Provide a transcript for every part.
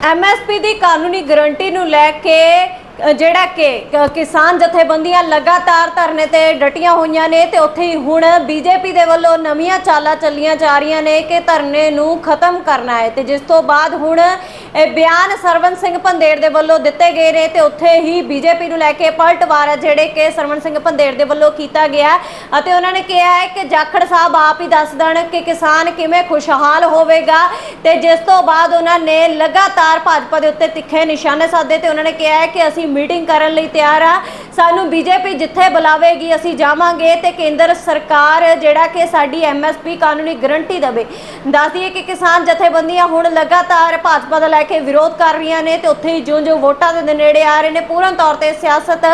MSP ਦੀ ਕਾਨੂੰਨੀ guarantee ਨੂੰ ਲੈ ਕੇ ਜਿਹੜਾ ਕਿ ਕਿਸਾਨ ਜਥੇਬੰਦੀਆਂ ਲਗਾਤਾਰ ਧਰਨੇ ਤੇ ਡਟੀਆਂ ਹੋਈਆਂ ਨੇ ਤੇ ਉੱਥੇ ਹੀ ਹੁਣ ਬੀਜੇਪੀ ਦੇ ਵੱਲੋਂ ਨਵੀਆਂ ਚਾਲਾਂ ਚੱਲੀਆਂ ਜਾ ਰਹੀਆਂ ਨੇ ਕਿ ਧਰਨੇ ਨੂੰ ਖਤਮ ਕਰਨਾ ਹੈ। ਤੇ ਜਿਸ ਤੋਂ ਬਾਅਦ ਹੁਣ ਇਹ ਬਿਆਨ ਸਰਵਨ ਸਿੰਘ ਪੰਦੇਰ ਦੇ ਵੱਲੋਂ ਦਿੱਤੇ ਗਏ ਨੇ ਤੇ ਉੱਥੇ ਹੀ ਬੀਜੇਪੀ ਨੂੰ ਲੈ ਕੇ ਪਲਟਵਾਰ ਹੈ ਜਿਹੜੇ ਕਿ ਸਰਵਨ ਸਿੰਘ ਪੰਦੇਰ ਦੇ ਵੱਲੋਂ ਕੀਤਾ ਗਿਆ ਅਤੇ ਉਹਨਾਂ ਨੇ ਕਿਹਾ ਹੈ ਕਿ ਜਾਖੜ ਸਾਹਿਬ ਆਪ ਹੀ ਦੱਸ ਦੇਣ ਕਿ ਕਿਸਾਨ ਕਿਵੇਂ ਖੁਸ਼ਹਾਲ ਹੋਵੇਗਾ ਤੇ ਜਿਸ ਤੋਂ ਬਾਅਦ ਉਹਨਾਂ ਨੇ ਲਗਾਤਾਰ ਭਾਜਪਾ ਦੇ ਉੱਤੇ ਤਿੱਖੇ ਨਿਸ਼ਾਨੇ ਸਾਧੇ ਤੇ ਉਹਨਾਂ ਨੇ ਕਿਹਾ ਹੈ ਕਿ ਅਸੀਂ ਮੀਟਿੰਗ ਕਰਨ ਲਈ ਤਿਆਰ ਆ। ਸਾਨੂੰ ਬੀਜੇਪੀ ਜਿੱਥੇ ਬੁਲਾਵੇਗੀ, ਅਸੀਂ ਜਾਵਾਂਗੇ ਤੇ ਕੇਂਦਰ ਸਰਕਾਰ ਜਿਹੜਾ ਕਿ ਸਾਡੀ ਐਮਐਸਪੀ ਕਾਨੂੰਨੀ ਗਾਰੰਟੀ ਦੇਵੇ। ਦੱਸ ਦਈਏ ਕਿ ਕਿਸਾਨ ਜਥੇਬੰਦੀਆਂ ਹੁਣ ਲਗਾਤਾਰ ਭਾਜਪਾ ਦਾ ਲੈ ਕੇ ਵਿਰੋਧ ਕਰ ਰਹੀਆਂ ਨੇ ਤੇ ਉੱਥੇ ਹੀ ਜਿਉਂ-ਜਿਉਂ ਵੋਟਾਂ ਦੇ ਨੇੜੇ ਆ ਰਹੇ ਨੇ, ਪੂਰਨ ਤੌਰ ਤੇ ਸਿਆਸਤ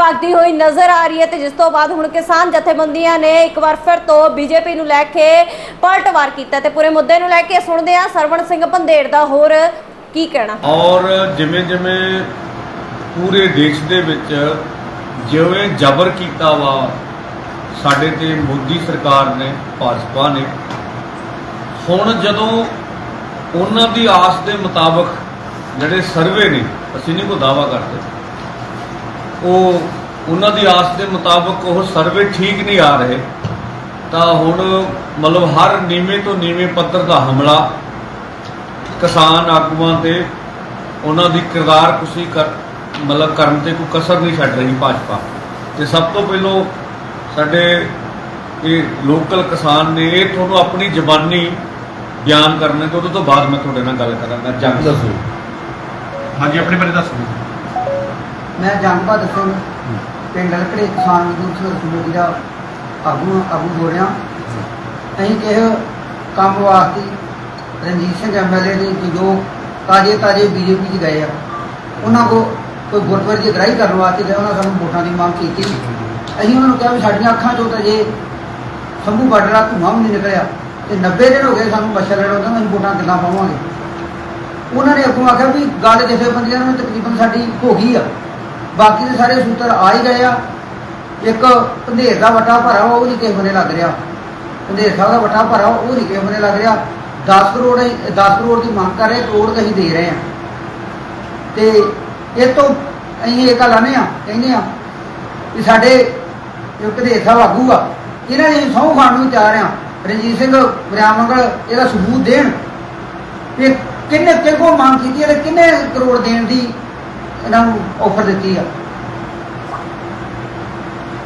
ਭਗਦੀ ਹੋਈ ਨਜ਼ਰ ਆ ਰਹੀ ਹੈ ਤੇ ਜਿਸ ਤੋਂ ਬਾਅਦ ਹੁਣ ਕਿਸਾਨ ਜਥੇਬੰਦੀਆਂ ਨੇ ਇੱਕ ਵਾਰ ਫਿਰ ਤੋਂ ਬੀਜੇਪੀ ਨੂੰ ਲੈ ਕੇ ਪਲਟਵਾਰ ਕੀਤਾ ਤੇ ਪੂਰੇ ਮੁੱਦੇ ਨੂੰ ਲੈ ਕੇ ਸੁਣਦੇ ਆ ਸਰਵਣ ਸਿੰਘ ਪੰਧੇੜ ਦਾ ਹੋਰ ਕੀ ਕਹਿਣਾ। ਔਰ ਜਿਵੇਂ ਜਿਵੇਂ ਪੂਰੇ ਦੇਸ਼ ਦੇ ਵਿੱਚ ਜਿਵੇਂ ਜ਼ਬਰ ਕੀਤਾ ਵਾ, ਸਾਡੇ ਤੇ ਮੋਦੀ ਸਰਕਾਰ ਨੇ, ਭਾਜਪਾ ਨੇ, ਹੁਣ ਜਦੋਂ ਉਹਨਾਂ ਦੀ ਆਸ ਦੇ ਮੁਤਾਬਕ ਜਿਹੜੇ ਸਰਵੇ ਨੇ, ਅਸੀਂ ਨਹੀਂ ਕੋਈ ਦਾਵਾ ਕਰਦੇ। ਉਹ ਉਹਨਾਂ ਦੀ ਆਸ ਦੇ ਮੁਤਾਬਕ ਉਹ ਸਰਵੇ ਠੀਕ ਨਹੀਂ ਆ ਰਹੇ, ਤਾਂ ਹੁਣ ਮਤਲਬ ਹਰ ਨੀਵੇਂ ਤੋਂ ਨੀਵੇਂ ਪੱਧਰ ਦਾ ਹਮਲਾ, ਕਿਸਾਨ ਆਗੂਆਂ ਤੇ ਉਹਨਾਂ ਦੀ ਕਿਰਦਾਰ ਕੁਸ਼ੀ ਕਰ ਮਤਲਬ ਕਰਨ ਤੇ ਕੋਈ ਕਸਰ ਨਹੀਂ ਛੱਡ ਰਹੀ ਭਾਜਪਾ। ਤੇ ਸਭ ਤੋਂ ਪਹਿਲਾਂ ਸਾਡੇ ਇਹ ਲੋਕਲ ਕਿਸਾਨ ਨੇ ਇਹ ਤੁਹਾਨੂੰ ਆਪਣੀ ਜ਼ਬਾਨੀ ਬਿਆਨ ਕਰਨੇ ਤੇ ਉਹਦੇ ਤੋਂ ਬਾਅਦ ਮੈਂ ਤੁਹਾਡੇ ਨਾਲ ਗੱਲ ਕਰਾਂਗਾ ਜੰਗ ਦੱਸੋ ਹਾਂਜੀ ਆਪਣੇ ਬਾਰੇ ਦੱਸੋ। ਮੈਂ ਜੰਗ ਬਹਾਦਰ ਸਿੰਘ ਪਿੰਡ ਲਕੜੇ ਕਿਸਾਨ ਮਜ਼ਦੂਰ ਸੰਘਰਸ਼ ਕਮੇਟੀ ਦਾ ਆਗੂ ਆਗੂ ਬੋਲ ਰਿਹਾ। ਅਸੀਂ ਕਿਸੇ ਕੰਮ ਵਾਸਤੇ ਰਣਜੀਤ ਸਿੰਘ ਐਮਐਲਏ ਨੇ ਜੋ ਤਾਜੇ ਤਾਜੇ ਬੀਜੇਪੀ 'ਚ ਗਏ ਆ। ਉਹਨਾਂ ਕੋ ਕੋਈ ਗੁਰਦੁਆਰੇ ਦੀ ਗ੍ਰਾਈ ਕਰਨ ਵਾਸਤੇ ਗਏ ਉਹਨਾਂ ਸਾਨੂੰ ਵੋਟਾਂ ਦੀ ਮੰਗ ਕੀਤੀ ਅਸੀਂ ਉਹਨਾਂ ਨੂੰ ਕਿਹਾ ਵੀ ਸਾਡੀਆਂ ਅੱਖਾਂ 'ਚੋਂ ਤਾਂ ਜੇ ਸੰਭੂ ਬਾਰਡਰ ਦਾ ਧੂੰਆਂ ਵੀ ਨਹੀਂ ਨਿਕਲਿਆ ਤੇ 90 ਦਿਨ ਹੋ ਗਏ ਸਾਨੂੰ ਮੱਛਰ ਲੜਾਉਂਦੇ ਨੂੰ, ਵੋਟਾਂ ਕਿੱਦਾਂ ਪਾਵਾਂਗੇ? ਉਹਨਾਂ ਨੇ ਅੱਗੋਂ ਆਖਿਆ ਵੀ ਗੱਲ ਜਥੇਬੰਦੀਆਂ ਨੂੰ ਤਕਰੀਬਨ ਸਾਡੀ ਹੋ ਗਈ ਆ। ਬਾਕੀ ਦੇ ਸਾਰੇ ਸੂਤਰ ਆ ਹੀ ਗਏ ਆ। ਇੱਕ ਪੰਧੇਰ ਦਾ ਵਟਾ ਭਰਾ ਉਹ ਨਹੀਂ ਕਿਸੇ ਬੰਨੇ ਲੱਗ ਰਿਹਾ। ਪੰਧੇਰ ਸਾਹਿਬ ਦਾ ਵਟਾ ਭਰਾ ਉਹ ਨਹੀਂ ਕਿਸੇ ਬੰਨੇ ਲੱਗ ਰਿਹਾ। 10 ਕਰੋੜ ਅਸੀਂ- 10 ਕਰੋੜ ਦੀ ਮੰਗ ਕਰ ਰਹੇ ਕਰੋੜ ਤਾਂ ਅਸੀਂ ਦੇ ਰਹੇ ਆ। ਤੇ ਇਹ ਤੋਂ ਅਸੀਂ ਇਹ ਗੱਲ ਆਨੇ ਆ, ਕਹਿੰਦੇ ਆ ਕਿ ਸਾਡੇ ਜੋ ਪੰਧੇਰ ਸਾਹਿਬ ਇਹਨਾਂ ਨੇ ਸਹੁੰ ਖਾਣ ਨੂੰ ਤਿਆਰ ਆ। ਰਣਜੀਤ ਸਿੰਘ ਵਿਰਾਮੰਗਲ ਇਹਦਾ ਸਬੂਤ ਦੇਣ। ਵੀ ਕਿੰਨੇ ਕਿਹੋ ਮੰਗ ਕੀਤੀ ਹੈ ਕਿੰਨੇ ਕਰੋੜ ਦੇਣ ਦੀ ਇਹਨਾਂ ਨੂੰ ਆਫਰ ਦਿੱਤੀ ਆ?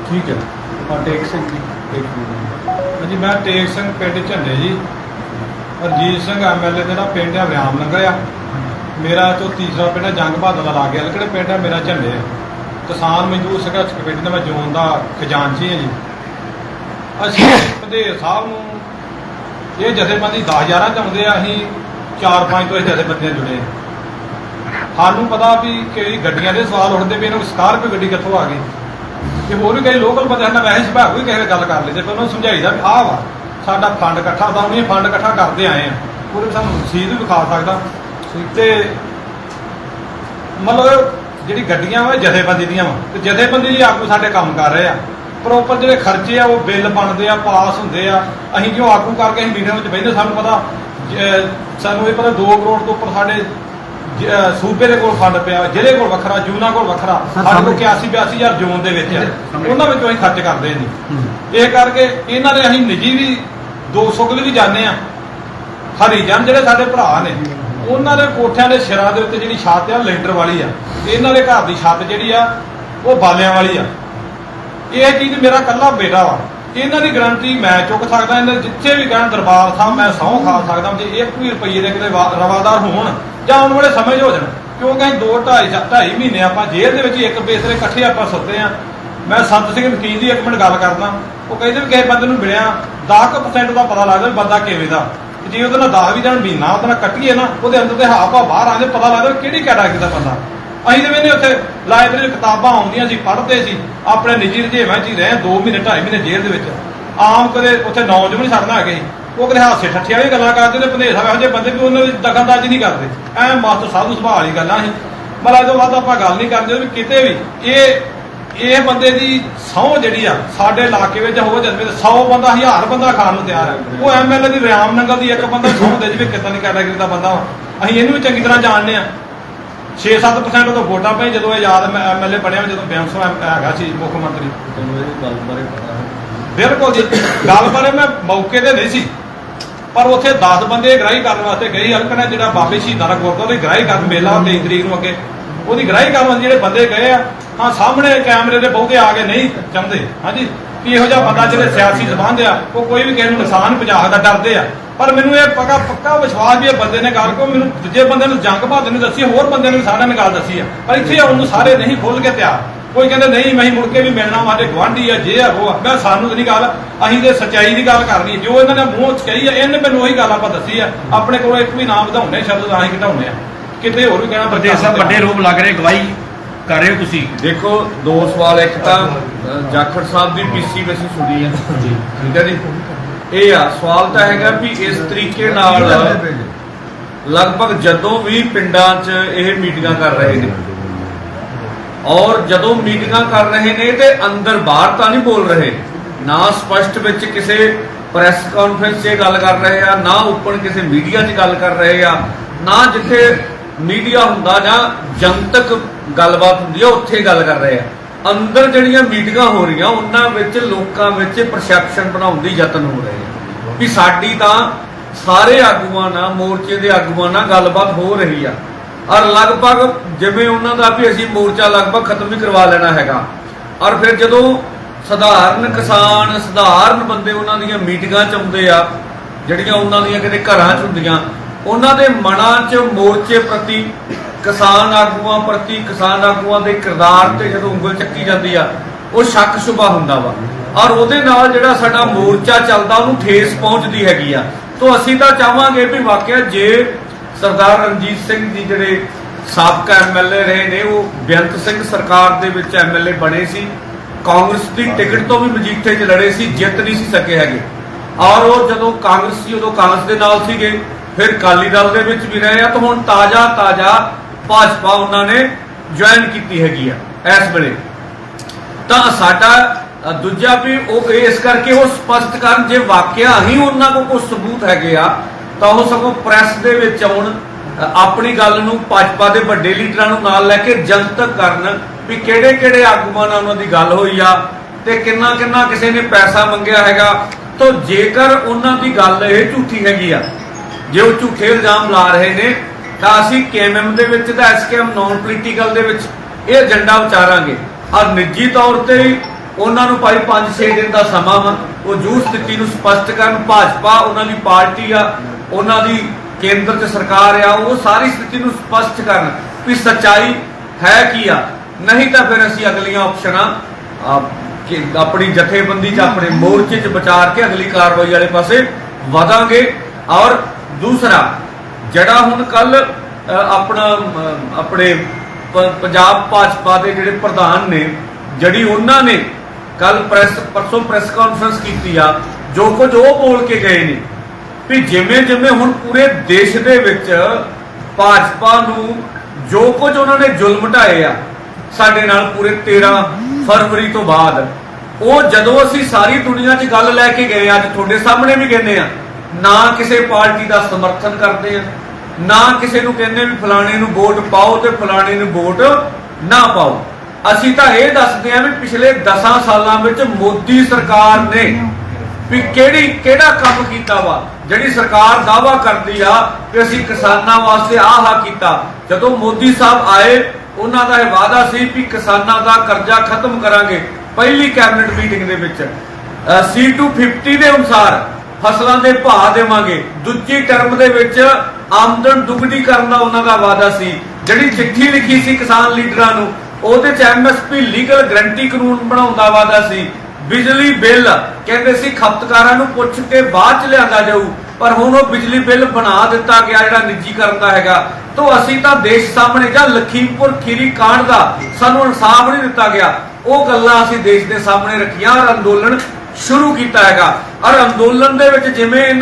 ਠੀਕ ਹੈ। ਟੇਕ ਸਿੰਘ ਜੀ ਇੱਕ ਮਿੰਟ ਹਾਂਜੀ, ਮੈਂ ਤੇਗ ਸਿੰਘ ਪਿੰਡ ਝੰਡੇ ਜੀ। ਰਜੀਤ ਸਿੰਘ ਐਮਐਲਏ ਦਾ ਪਿੰਡ ਆ ਵਿਆਮ ਨਗਰ ਆ। ਮੇਰਾ ਤੋਂ ਤੀਸਰਾ ਪਿੰਡ ਜੰਗ ਬਹਾਦਰ ਦਾ ਲਾਗੇ ਕਿਹੜੇ ਪਿੰਡ ਆ ਮੇਰਾ ਝੰਡੇ ਆ। ਕਿਸਾਨ ਮਜ਼ਦੂਰ ਸੰਘਰਸ਼ ਕਮੇਟੀ ਦਾ ਮੈਂ ਜ਼ੋਨ ਦਾ ਖਜ਼ਾਨਚੀ ਹਾਂ ਜੀ। ਅਸੀਂ ਪੰਧੇਰ ਸਾਹਿਬ ਨੂੰ ਇਹ ਜਥੇਬੰਦੀ 10 11 ਚ ਆਉਂਦੇ ਆ ਅਸੀਂ 4-5 ਤੋਂ ਇਹ ਜਥੇਬੰਦੀਆਂ ਜੁੜੇ ਹਾਂ। ਸਾਨੂੰ ਪਤਾ ਵੀ ਕਈ ਗੱਡੀਆਂ ਦੇ ਸਵਾਲ ਉੱਠਦੇ ਵੀ ਇਹਨਾਂ ਨੂੰ ਸਕਾਰਪੀਓ ਗੱਡੀ ਕਿੱਥੋਂ ਆ ਗਈ। ਤੇ ਹੋਰ ਵੀ ਕਈ ਲੋਕਲ ਬੰਦੇ ਨਾਲ ਵੈਸੇ ਸੁਭਾਅ ਕੋਈ ਕਿਸੇ ਗੱਲ ਕਰ ਲੈਂਦੇ ਪਰ ਉਹਨਾਂ ਨੂੰ ਸਮਝਾਈਦਾ ਵੀ ਆਹ ਵਾ ਸਾਡਾ ਫੰਡ ਇਕੱਠਾ ਤਾਂ ਉਹਨੇ ਫੰਡ ਇਕੱਠਾ ਕਰਦੇ ਆਏ ਆ। ਉਹਦੇ ਵਿੱਚ ਸਾਨੂੰ ਰਸੀਦ ਵੀ ਵਿਖਾ ਸਕਦਾ। ਤੇ ਮਤਲਬ ਜਿਹੜੀ ਗੱਡੀਆਂ ਵਾ ਜਥੇਬੰਦੀ ਦੀਆਂ ਵਾ। ਤੇ ਜਥੇਬੰਦੀ ਲਈ ਆਗੂ ਸਾਡੇ ਕੰਮ ਕਰ ਰਹੇ ਆ। ਪ੍ਰੋਪਰ ਜਿਹੜੇ ਖਰਚੇ ਆ ਉਹ ਬਿੱਲ ਬਣਦੇ ਆ ਪਾਸ ਹੁੰਦੇ ਆ। ਅਸੀਂ ਕਿਉਂ ਆਗੂ ਕਰਕੇ ਅਸੀਂ ਮੀਟਿੰਗ ਵਿੱਚ ਬਹਿੰਦੇ ਸਾਨੂੰ ਪਤਾ ਜ- ਸਾਨੂੰ ਇਹ ਪਤਾ 2 ਕਰੋੜ ਤੋਂ ਉੱਪਰ ਸਾਡੇ ਜ- ਸੂਬੇ ਦੇ ਕੋਲ ਫੰਡ ਪਿਆ ਜ਼ਿਲ੍ਹੇ ਕੋਲ ਵੱਖਰਾ ਜੂਨਾ ਕੋਲ ਵੱਖਰਾ। ਸਾਡੇ ਕੋਲ ਸਾਹਮਣੇ। 81 82000 ਜ਼ੋਨ ਦੇ ਵਿੱਚ। ਉਹਨਾਂ ਵਿੱਚੋਂ ਅਸੀਂ ਖਰਚ ਕਰਦੇ ਨਹੀਂ ਇਹ ਕਰਕੇ ਇਹਨਾਂ ਦੇ ਅਸੀਂ ਨਿੱਜੀ ਵੀ 200 ਕਿਲੋ ਵੀ ਜਾਂਦੇ ਆ। ਹਰੀਜਨ ਜਿਹੜੇ ਸਾਡੇ ਭਰਾ ਨੇ। ਉਹਨਾਂ ਦੇ ਕੋਠਿਆਂ ਦੇ ਸਿਰਾਂ ਦੇ ਉੱਤੇ ਜਿਹੜੀ ਛੱਤ ਆ ਉਹ ਲੈਂਟਰ ਵਾਲੀ ਆ। ਇਹਨਾਂ ਦੇ ਘਰ ਦੀ ਛੱਤ ਜਿਹੜੀ ਆ, ਉਹ ਬਾਲਿਆਂ ਵਾਲੀ ਆ। ਇਹ ਚੀਜ਼ ਮੇਰਾ ਕੱਲਾ ਬੇਟਾ ਵਾ। ਇਹਨਾਂ ਦੀ ਗਰੰਟੀ ਮੈਂ ਚੁੱਕ ਸਕਦਾ, ਇਹਨਾਂ ਜਿੱਥੇ ਵੀ ਕਹਿਣ ਦਰਬਾਰ ਸਾਹਿਬ ਮੈਂ ਸਹੁੰ ਖਾ ਸਕਦਾ ਜੇ 1 ਵੀ ਰੁਪਈਏ ਦੇ ਕਿਤੇ ਰਵਾਦਾਰ ਹੋਣ, ਜਾਂ ਆਉਣ ਵਾਲੇ ਸਮੇਂ 'ਚ ਹੋ ਜਾਣ। ਕਿਉਂਕਿ ਅਸੀਂ 2 2.5 2.5 ਮਹੀਨੇ ਆਪਾਂ ਜੇਲ੍ਹ ਦੇ ਵਿੱਚ ਇੱਕ ਬੇਸਰੇ ਇਕੱਠੇ ਆਪਾਂ ਸੁੱਤੇ ਆ। ਮੈਂ ਸੰਤ ਸਿੰਘ ਵਕੀਲ ਦੀ ਇੱਕ ਮਿੰਟ ਗੱਲ ਕਰਦਾ। ਉਹ ਕਹਿੰਦੇ ਵੀ ਕਿਸੇ ਬੰਦੇ ਨੂੰ ਮਿਲਿਆ 10% ਦਾ ਪਤਾ ਲੱਗਦਾ ਬੰਦਾ ਕਿਵੇਂ ਦਾ। ਜੇ ਉਹਦੇ ਨਾਲ 10 ਵੀ ਦਿਨ ਮਹੀਨਾ ਉਹਦੇ ਨਾਲ ਕੱਟੀਏ ਨਾ, ਉਹਦੇ ਅੰਦਰ ਦੇ ਹਾਵ ਬਾਹਰ ਆਉਂਦੇ ਪਤਾ ਲੱਗਦਾ ਕਿਹੜੀ ਕੈਟਾਗਰੀ ਦਾ ਬੰਦਾ। ਅਸੀਂ ਤੇ ਵੇਨੇ ਉੱਥੇ ਲਾਇਬ੍ਰੇਰੀ ਕਿਤਾਬਾਂ ਆਉਂਦੀਆਂ ਸੀ, ਪੜ੍ਹਦੇ ਸੀ, ਆਪਣੇ ਨਿੱਜੀ ਰੁਝੇਵਾਂ 'ਚ ਹੀ ਰਹੇ 2 ਮਹੀਨੇ 2.5 ਮਹੀਨੇ ਜੇਲ੍ਹ ਦੇ ਵਿੱਚ। ਆਮ ਕਦੇ ਉੱਥੇ ਨੌਜਵਾਨ ਹੀ ਛੱਡਣਾ ਹੈਗੇ ਉਹ ਕਦੇ ਹਾਸੇ ਠੱਠੇ ਵਾਲੀ ਗੱਲਾਂ ਕਰਦੇ ਤੇ ਭੰਦੇ ਸਾਹਿਬ ਇਹੋ ਜਿਹੇ ਬੰਦੇ ਵੀ ਉਹਨਾਂ ਵਿੱਚ ਦਖਲਅੰਦਾਜ਼ੀ ਨਹੀਂ ਕਰਦੇ। ਐ ਮਾਸਟਰ ਸਾਧੂ ਸੁਭਾਅ ਵਾਲੀ ਗੱਲਾਂ ਸੀ। ਮਤਲਬ ਇਹ ਤੋਂ ਵੱਧ ਆਪਾਂ ਗੱਲ ਨਹੀਂ ਕਰਦੇ ਵੀ ਕਿਤੇ ਵੀ ਇਹ ਇਹ ਬੰਦੇ ਦੀ ਸਹੁੰ ਜਿਹੜੀ ਆ ਸਾਡੇ ਇਲਾਕੇ ਵਿੱਚ ਹੋ ਜਾਂਦੇ 100 ਬੰਦਾ 1000 ਬੰਦਾ ਖਾਣ ਨੂੰ ਤਿਆਰ ਹੈ ਉਹ ਐਮਐਲਏ ਦੀ ਰਿਆਮ ਨੰਗਲ ਦੀ ਇੱਕ ਬੰਦਾ ਸਹੁੰ ਦੇ ਜਿਵੇਂ ਕਿਦਾਂ ਦੀ ਕੈਟਾਗਰੀ ਦਾ ਬੰਦਾ ਅਸੀਂ ਇਹਨੂੰ ਵੀ ਚੰਗੀ ਤਰ੍ਹਾਂ ਜਾਣਦੇ ਆ। 6-7% ਤੋਂ ਵੋਟਾਂ ਪਏ ਜਦੋਂ ਇਹ ਯਾਦ ਐਮਐਲਏ ਬਣਿਆ ਜਦੋਂ ਬੈਂਸੋ ਹੈਗਾ ਸੀ ਮੁੱਖ ਮੰਤਰੀ। ਬਿਲਕੁਲ ਜੀ। ਗੱਲ ਬਾਰੇ ਮੈਂ ਮੌਕੇ ਤੇ ਨਹੀਂ ਸੀ। ਪਰ ਉੱਥੇ 10 ਬੰਦੇ ਗ੍ਰਾਈ ਕਰਨ ਵਾਸਤੇ ਗਏ। ਹਲਕਣਾ ਜਿਹੜਾ ਬਾਬੇ ਸ਼ਹੀਦਾਂ ਦਾ ਗੁਰਦੁਆਰਾ ਗ੍ਰਾਈ ਕਰਨ ਮੇਲਾ 23 ਤਰੀਕ ਨੂੰ ਅੱਗੇ। ਉਹਦੀ ਗ੍ਰਾਈ ਕਰਨ ਜਿਹੜੇ ਬੰਦੇ ਗਏ ਆ ਹਾਂ ਸਾਹਮਣੇ ਕੈਮਰੇ ਦੇ ਬਹੁਤੇ ਆ ਕੇ ਨਹੀਂ ਚਾਹੁੰਦੇ ਹਾਂਜੀ ਕਿ ਇਹੋ ਜਿਹਾ ਬੰਦਾ ਜਿਹੜੇ ਸਿਆਸੀ ਜ਼ਬਾਨ ਆ ਉਹ ਕੋਈ ਵੀ ਕਿਸੇ ਨੂੰ ਨੁਕਸਾਨ ਪਹੁੰਚਾ ਸਕਦਾ ਡਰਦੇ ਆ। ਪਰ ਮੈਨੂੰ ਇਹ ਪੱਕਾ ਪੱਕਾ ਵਿਸ਼ਵਾਸ ਵੀ ਇਹ ਬੰਦੇ ਨੇ ਗੱਲ ਕੋ ਮੈਨੂੰ ਦੂਜੇ ਬੰਦੇ ਨੂੰ ਜੰਗ ਬਹਾਦਰ ਨੇ ਦੱਸੀ ਹੋਰ ਬੰਦੇ ਨੇ ਸਾਰਿਆਂ ਨੇ ਗੱਲ ਦੱਸੀ ਆ। ਪਰ ਇੱਥੇ ਆਉਣ ਨੂੰ ਸਾਰੇ ਨਹੀਂ ਖੋਲ ਕੇ ਤਿਆਰ। ਕੋਈ ਕਹਿੰਦੇ ਨਹੀਂ ਮੈਂ ਮੁੜ ਕੇ ਵੀ ਮਿਲਣਾ ਸਾਡੇ ਗਵਾਂਢੀ ਆ ਜੇ ਆ ਉਹ ਮੈਂ ਸਾਨੂੰ ਤਾਂ ਨਹੀਂ ਗੱਲ। ਅਸੀਂ ਤੇ ਸੱਚਾਈ ਦੀ ਗੱਲ ਕਰਨੀ। ਜੋ ਇਹਨਾਂ ਨੇ ਮੂੰਹ ਚ ਕਹੀ ਆ ਇਹਨੇ ਮੈਨੂੰ ਉਹੀ ਗੱਲ ਆਪਾਂ ਦੱਸੀ ਆ। ਆਪਣੇ ਕੋਲ ਇੱਕ ਵੀ ਨਾਮ ਵਧਾਉਣੇ ਸ਼ਬਦ ਅਸੀਂ ਘਟਾਉਣੇ ਆ। ਕਿਤੇ ਹੋਰ ਵੀ ਕਹਿਣਾ ਪ੍ਰਦੇਸ਼ ਵੱਡੇ ਰੂਪ ਲੱਗ ਰਹੇ ਗਵਾਹੀ ਕਰ ਰਹੇ ਹੋ ਤੁਸੀਂ? ਦੇਖੋ ਦੋ ਸਵਾਲ ਇੱਕ ਤਾਂ ਅ, ਜਾਖੜ ਸਾਹਿਬ ਦੀ ਪੀਸੀ ਵਿੱਚ ਸੁਣੀ ਹੈ ਠੀਕ ਹੈ ਜੀ? ਇਹ ਆ ਸਵਾਲ ਤਾਂ ਹੈਗਾ ਵੀ ਇਸ ਤਰੀਕੇ ਨਾਲ ਲਗਭਗ ਜਦੋਂ ਵੀ ਪਿੰਡਾਂ 'ਚ ਇਹ ਮੀਟਿੰਗਾਂ ਕਰ ਰਹੇ ਨੇ ਔਰ ਜਦੋਂ ਮੀਟਿੰਗਾਂ ਕਰ ਰਹੇ ਨੇ ਤੇ ਅੰਦਰ ਬਾਹਰ ਤਾਂ ਨਹੀਂ ਬੋਲ ਰਹੇ ਨਾ ਸਪਸ਼ਟ ਵਿੱਚ ਕਿਸੇ ਪ੍ਰੈਸ ਕਾਨਫਰੰਸ 'ਚ ਗੱਲ ਕਰ ਰਹੇ ਆ ਨਾ ਓਪਨ ਕਿਸੇ ਮੀਡੀਆ 'ਚ ਗੱਲ ਕਰ ਰਹੇ ਆ ਨਾ ਜਿੱਥੇ ਮੀਡੀਆ ਹੁੰਦਾ ਜਾਂ ਜਨਤਕ ਗੱਲਬਾਤ ਹੁੰਦੀ ਆ, ਉੱਥੇ ਗੱਲ ਕਰ ਰਹੇ ਆ। ਅੰਦਰ ਜਿਹੜੀਆਂ ਮੀਟਿੰਗਾਂ ਹੋ ਰਹੀਆਂ, ਉਹਨਾਂ ਵਿੱਚ ਲੋਕਾਂ ਵਿੱਚ ਪਰਸੈਪਸ਼ਨ ਬਣਾਉਣ ਦੀ ਯਤਨ ਹੋ ਰਹੇ ਆ। ਵੀ ਸਾਡੀ ਤਾਂ ਸਾਰੇ ਆਗੂਆਂ ਨਾਲ, ਮੋਰਚੇ ਦੇ ਆਗੂਆਂ ਨਾਲ ਗੱਲਬਾਤ ਹੋ ਰਹੀ ਆ। ਔਰ ਲਗਭਗ ਜਿਵੇਂ ਉਹਨਾਂ ਦਾ ਵੀ ਅਸੀਂ ਮੋਰਚਾ ਲਗਭਗ ਖਤਮ ਵੀ ਕਰਵਾ ਲੈਣਾ ਹੈਗਾ। ਔਰ ਫਿਰ ਜਦੋਂ ਸਧਾਰਨ ਕਿਸਾਨ, ਸਧਾਰਨ ਬੰਦੇ ਉਹਨਾਂ ਦੀਆਂ ਮੀਟਿੰਗਾਂ ਚ ਆਉਂਦੇ ਆ, ਜਿਹੜੀਆਂ ਉਹਨਾਂ ਦੀਆਂ ਕਿਤੇ ਘਰਾਂ ਚ ਹੁੰਦੀਆਂ, ਉਹਨਾਂ ਦੇ ਮਨਾਂ 'ਚ ਮੋਰਚੇ ਪ੍ਰਤੀ ਕਿਸਾਨ ਆਗੂਆਂ ਪ੍ਰਤੀ, ਕਿਸਾਨ ਆਗੂਆਂ ਦੇ ਕਿਰਦਾਰ ਤੇ ਜਦੋਂ ਉਂਗਲ ਚੱਕੀ ਜਾਂਦੀ ਆ, ਉਹ ਸ਼ੱਕ ਸ਼ੁਬਾ ਹੁੰਦਾ ਵਾ। ਔਰ ਉਹਦੇ ਨਾਲ ਜਿਹੜਾ ਸਾਡਾ ਮੋਰਚਾ ਚੱਲਦਾ, ਉਹਨੂੰ ਠੇਸ ਪਹੁੰਚਦੀ ਹੈਗੀ ਆ। ਤੋਂ ਅਸੀਂ ਤਾਂ ਚਾਹਾਂਗੇ ਵੀ ਵਾਕਿਆ ਜੇ ਸਰਦਾਰ ਰਣਜੀਤ ਸਿੰਘ ਜੀ ਜਿਹੜੇ ਸਾਬਕਾ ਐਮਐਲਏ ਰਹੇ ਨੇ, ਉਹ ਬੇਅੰਤ ਸਿੰਘ ਸਰਕਾਰ ਦੇ ਵਿੱਚ ਐਮਐਲਏ ਬਣੇ ਸੀ, ਕਾਂਗਰਸ ਦੀ ਟਿਕਟ ਤੋਂ ਵੀ ਮਜੀਠੇ 'ਚ ਲੜੇ ਸੀ, ਜਿੱਤ ਨਹੀਂ ਸੀ ਸਕੇ ਹੈਗੇ। ਔਰ ਉਹ ਜਦੋਂ ਕਾਂਗਰਸ ਸੀ ਉਦੋਂ ਕਾਂਗਰਸ ਦੇ ਨਾਲ ਸੀਗੇ, ਫਿਰ ਅਕਾਲੀ ਦਲ ਦੇ ਵਿੱਚ ਵੀ ਰਹੇ ਆ, ਤਾਂ ਹੁਣ ਤਾਜ਼ਾ ਤਾਜ਼ਾ ਭਾਜਪਾ ਉਹਨਾਂ ਨੇ ਜੁਆਇਨ ਕੀਤੀ ਹੈਗੀ ਆ ਇਸ ਵੇਲੇ। ਤਾਂ ਸਾਡਾ ਦੂਜਾ ਵੀ ਉਹ ਇਸ ਕਰਕੇ ਉਹ ਸਪਸ਼ਟ ਕਰਨ, ਜੇ ਵਾਕਿਆ ਹੀ ਉਹਨਾਂ ਕੋਲ ਕੋਈ ਸਬੂਤ ਹੈਗੇ ਆ, ਤਾਂ ਉਹ ਸਗੋਂ ਪ੍ਰੈਸ ਦੇ ਵਿੱਚ ਆਉਣ ਆਪਣੀ ਗੱਲ ਨੂੰ ਭਾਜਪਾ ਦੇ ਵੱਡੇ ਲੀਡਰਾਂ ਨੂੰ ਨਾਲ ਲੈ ਕੇ ਜਨਤਕ ਕਰਨ ਵੀ ਕਿਹੜੇ ਕਿਹੜੇ ਆਗੂਆਂ ਨਾਲ ਉਹਨਾਂ ਦੀ ਗੱਲ ਹੋਈ ਆ ਤੇ ਕਿੰਨਾ ਕਿੰਨਾ ਕਿਸੇ ਨੇ ਪੈਸਾ ਮੰਗਿਆ ਹੈਗਾ। ਤਾਂ ਜੇਕਰ ਉਹਨਾਂ ਦੀ ਗੱਲ ਇਹ ਝੂਠੀ ਹੈਗੀ ਆ, ਜੇ ਉਹ ਝੂਠੇ ਇਲਜ਼ਾਮ ਲਾ ਰਹੇ ਨੇ ਤਾਂ ਅਸੀਂ ਕੇਐਮਐਮ ਦੇ ਵਿੱਚ ਤਾਂ ਐਸਕੇਐਮ ਨਾਨ ਪੋਲੀਟੀਕਲ ਦੇ ਵਿੱਚ ਇਹ ਏਜੰਡਾ ਵਿਚਾਰਾਂਗੇ ਔਰ ਨਿੱਜੀ ਤੌਰ ਤੇ ਉਹਨਾਂ ਨੂੰ ਭਾਈ 5-6 ਦਿਨ ਦਾ ਸਮਾਂ ਵਾ, ਉਹ ਜੂ ਸਥਿਤੀ ਨੂੰ ਸਪਸ਼ਟ ਕਰਨ, ਭਾਜਪਾ ਉਹਨਾਂ ਦੀ ਪਾਰਟੀ ਆ, ਉਹਨਾਂ ਦੀ ਕੇਂਦਰ 'ਚ ਸਰਕਾਰ ਆ, ਉਹ ਸਾਰੀ ਸਥਿਤੀ ਨੂੰ ਸਪਸ਼ਟ ਕਰਨ ਵੀ ਸੱਚਾਈ ਹੈ ਕੀ ਆ। ਨਹੀਂ ਤਾਂ ਫਿਰ ਅਸੀਂ ਅਗਲੀਆਂ ਆਪਸ਼ਨਾਂ ਕਿ ਆਪਣੀ ਜਥੇਬੰਦੀ 'ਚ, ਆਪਣੇ ਮੋਰਚੇ 'ਚ ਵਿਚਾਰ ਕੇ ਅਗਲੀ ਕਾਰਵਾਈ ਵਾਲੇ ਪਾਸੇ ਵਧਾਂਗੇ। ਔਰ ਦੂਸਰਾ ਜਿਹੜਾ ਹੁਣ ਕੱਲ ਆਪਣਾ ਆਪਣੇ ਪੰਜਾਬ ਭਾਜਪਾ ਦੇ ਜਿਹੜੇ ਪ੍ਰਧਾਨ ਨੇ, ਜਿਹੜੀ ਉਹਨਾਂ ਨੇ ਕੱਲ ਪ੍ਰੈਸ, ਪਰਸੋਂ ਪ੍ਰੈਸ ਕਾਨਫਰੰਸ ਕੀਤੀ ਆ, ਜੋ ਕੁਝ ਉਹ ਬੋਲ ਕੇ ਗਏ ਨੇ, ਵੀ ਜਿਵੇਂ ਜਿਵੇਂ ਹੁਣ ਪੂਰੇ ਦੇਸ਼ ਦੇ ਵਿੱਚ ਭਾਜਪਾ ਨੂੰ ਜੋ ਕੁਝ ਉਹਨਾਂ ਨੇ ਜ਼ੁਲਮ ਢਾਏ ਆ, ਸਾਡੇ ਨਾਲ ਪੂਰੇ 13 ਫਰਵਰੀ ਤੋਂ ਬਾਅਦ, ਉਹ ਜਦੋਂ ਅਸੀਂ ਸਾਰੀ ਦੁਨੀਆ 'ਚ ਗੱਲ ਲੈ ਕੇ ਗਏ ਅੱਜ ਤੁਹਾਡੇ ਸਾਹਮਣੇ ਵੀ ਕਹਿੰਦੇ ਆ, ਨਾ ਕਿਸੇ ਪਾਰਟੀ ਦਾ ਸਮਰਥਨ ਕਰਦੇ ਆ ਨਾ ਕਿਸੇ ਨੂੰ ਕਹਿੰਦੇ ਵੀ ਫਲਾਣੇ ਨੂੰ ਵੋਟ ਪਾਓ ਤੇ ਫਲਾਣੇ ਨੂੰ ਵੋਟ ਨਾ ਪਾਓ। ਅਸੀਂ ਤਾਂ ਇਹ ਦੱਸਦੇ ਆ ਵੀ ਪਿਛਲੇ 10 ਸਾਲਾਂ ਵਿੱਚ ਮੋਦੀ ਸਰਕਾਰ ਨੇ ਵੀ ਕਿਹੜੀ, ਕਿਹੜਾ ਕੰਮ ਕੀਤਾ ਵਾ? ਜਿਹੜੀ ਸਰਕਾਰ ਦਾਵਾ ਕਰਦੀ ਆ ਕਿ ਅਸੀਂ ਕਿਸਾਨਾਂ ਵਾਸਤੇ ਆਹ ਆਹ ਕੀਤਾ। ਜਦੋਂ ਮੋਦੀ ਸਾਹਿਬ ਆਏ, ਉਹਨਾਂ ਦਾ ਇਹ ਵਾਅਦਾ ਸੀ ਵੀ ਕਿਸਾਨਾਂ ਦਾ ਕਰਜ਼ਾ ਖਤਮ ਕਰਾਂਗੇ ਪਹਿਲੀ ਕੈਬਨਿਟ ਮੀਟਿੰਗ ਦੇ ਵਿੱਚ। C250 ਦੇ ਅਨੁਸਾਰ ਫਸਲਾਂ ਦੇ ਭਾਅ ਦੇਵਾਂਗੇ। ਦੂਜੀ ਟਰਮ ਦੇ ਵਿੱਚ ਆਮਦਨ ਦੁੱਗਣੀ ਕਰਨ ਦਾ ਉਹਨਾਂ ਦਾ ਵਾਅਦਾ ਸੀ। ਜਿਹੜੀ ਚਿੱਠੀ ਲਿਖੀ ਸੀ ਕਿਸਾਨ ਲੀਡਰਾਂ ਨੂੰ, ਉਹਦੇ ਚ ਐਮਐਸਪੀ ਲੀਗਲ ਗਰੰਟੀ ਕਾਨੂੰਨ ਬਣਾਉਣ ਦਾ ਵਾਅਦਾ ਸੀ। ਬਿਜਲੀ ਬਿੱਲ, ਕਹਿੰਦੇ ਸੀ ਖਪਤਕਾਰਾਂ ਨੂੰ ਪੁੱਛ ਕੇ ਬਾਅਦ ਚ ਲਿਆਂਦਾ ਜਾਊ, ਪਰ ਹੁਣ ਉਹ ਬਿਜਲੀ ਬਿੱਲ ਬਣਾ ਦਿੱਤਾ ਗਿਆ ਜਿਹੜਾ ਨਿੱਜੀਕਰਨ ਦਾ ਹੈਗਾ। ਤੋਂ ਅਸੀਂ ਤਾਂ ਦੇਸ਼ ਸਾਹਮਣੇ ਜਾਂ ਲਖੀਮਪੁਰ ਖੀਰੀ ਕਾਂਡ ਦਾ ਸਾਨੂੰ ਇਨਸਾਫ ਨਹੀਂ ਦਿੱਤਾ ਗਿਆ। ਉਹ ਗੱਲਾਂ ਅਸੀਂ ਦੇਸ਼ ਦੇ ਸਾਹਮਣੇ ਰੱਖੀਆਂ ਔਰ ਅੰਦੋਲਨ ਸ਼ੁਰੂ ਕੀਤਾ ਹੈਗਾ। ਔਰ ਅੰਦੋਲਨ ਦੇ ਵਿੱਚ ਜਿਵੇਂ